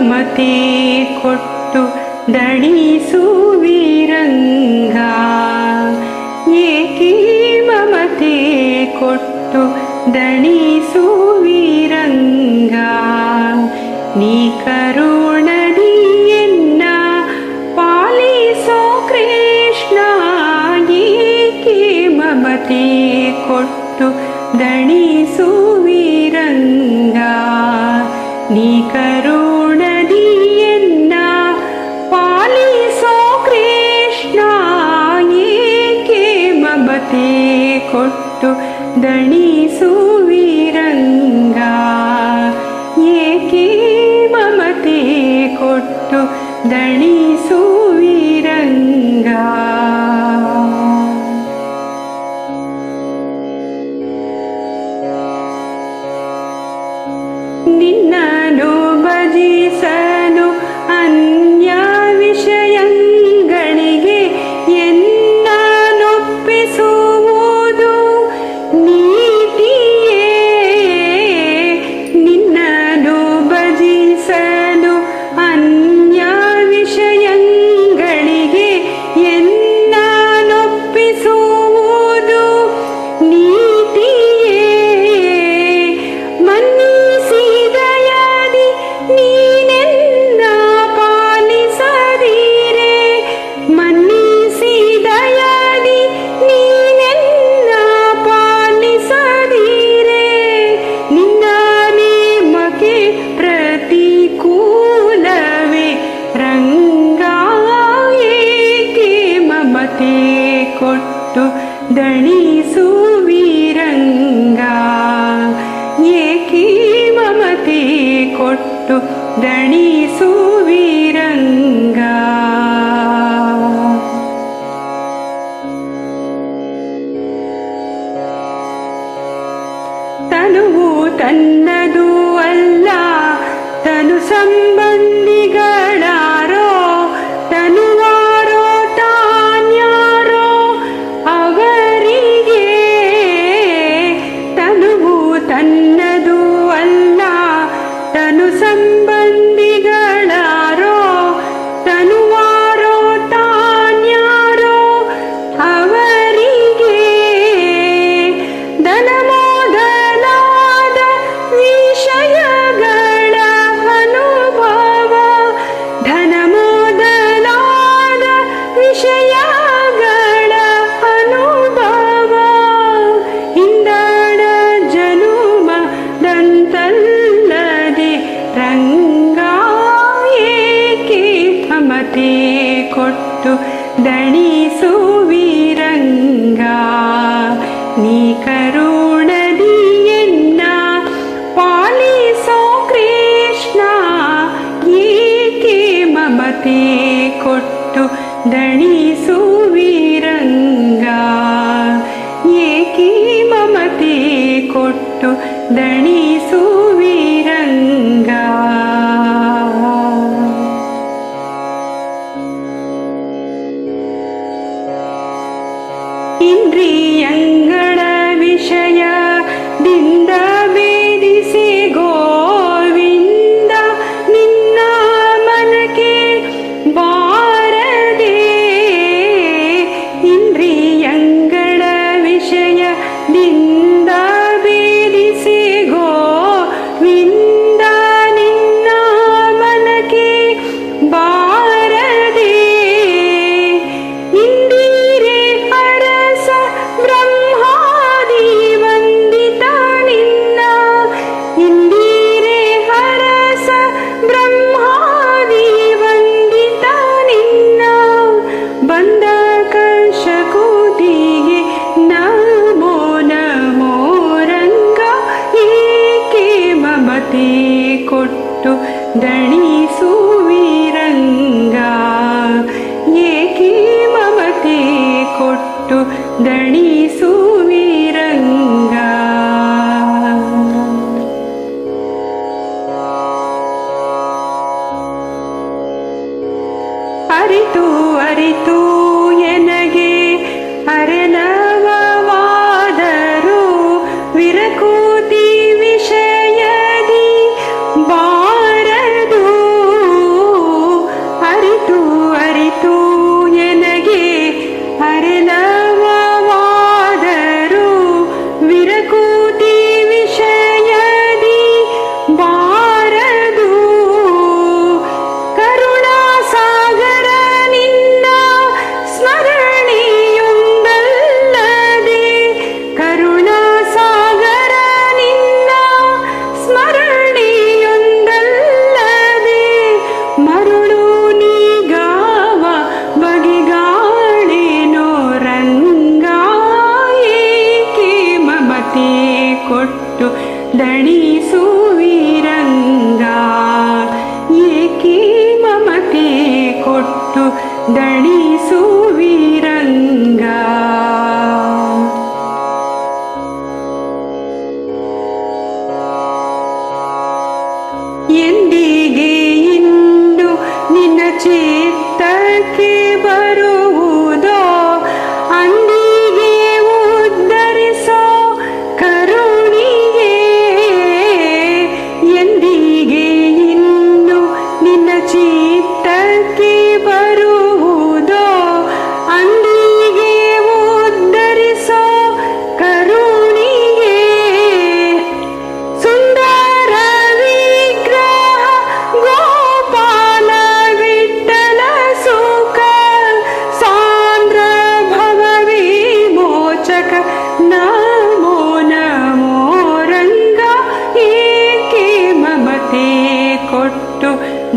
ಮತೆ ಕೊಟ್ಟು ದಣಿಸುವಿರಂಗ. ಏಕಿ ಮಮತೆ ಕೊಟ್ಟು ದಣಿಸುವಿರಂಗ. ನೀ ಕರುಣದಿ ಎನ್ನ ಪಾಲಿಸೋ ಕೃಷ್ಣ ಏಕೆ ಮಮತೆ ಕೊಟ್ಟು ದಣಿಸುವಿರಂಗ. ನೀ ಕರು ಕೊಟ್ಟು ದಣಿಸುವಿರಂಗ. ಏಕೆ ಮಮತೆ ಕೊಟ್ಟು ದಣಿಸುವಿರಂಗ? to ದಂತೆ ಕೊಟ್ಟು ದಣಿಸು ವೀರಂಗ ನೀ ಕರುಣದಿಯನ್ನ ಪಾಲಿಸೋ ಕೃಷ್ಣ ಏಕೆ ಮಮತೆ ಕೊಟ್ಟು ದಣಿಸು ವೀರಂಗ ಏಕೆ ಮಮತೆ ಕೊಟ್ಟು ದಣಿ णि ಕೊಟ್ಟು ದಣಿಸುವಿರಂಗ